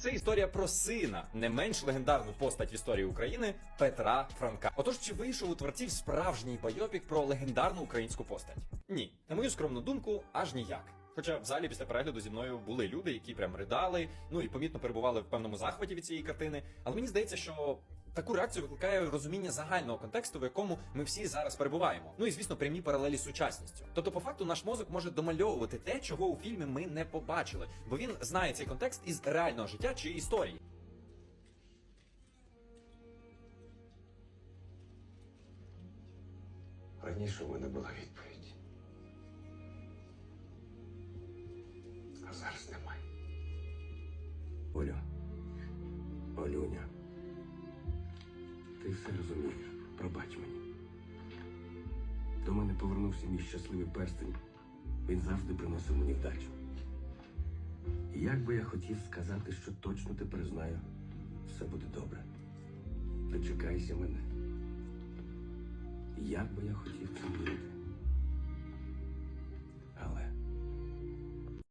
Це історія про сина, не менш легендарну постать в історії України Петра Франка. Отож, чи вийшов у творців справжній байопік про легендарну українську постать? Ні, на мою скромну думку, аж ніяк. Хоча в залі після перегляду зі мною були люди, які прям ридали, ну і помітно перебували в певному захваті від цієї картини. Але мені здається, що таку реакцію викликає розуміння загального контексту, в якому ми всі зараз перебуваємо. Ну і звісно, прямі паралелі з сучасністю. Тобто, по факту, наш мозок може домальовувати те, чого у фільмі ми не побачили, бо він знає цей контекст із реального життя чи історії. Раніше в мене була відповідь. А зараз немає. Олю. Олюня. Ти все розумієш. Пробач мені. До мене повернувся мій щасливий перстень. Він завжди приносив мені вдачу. І як би я хотів сказати, що точно тепер знаю, все буде добре. Дочекайся мене. Як би я хотів це вірити.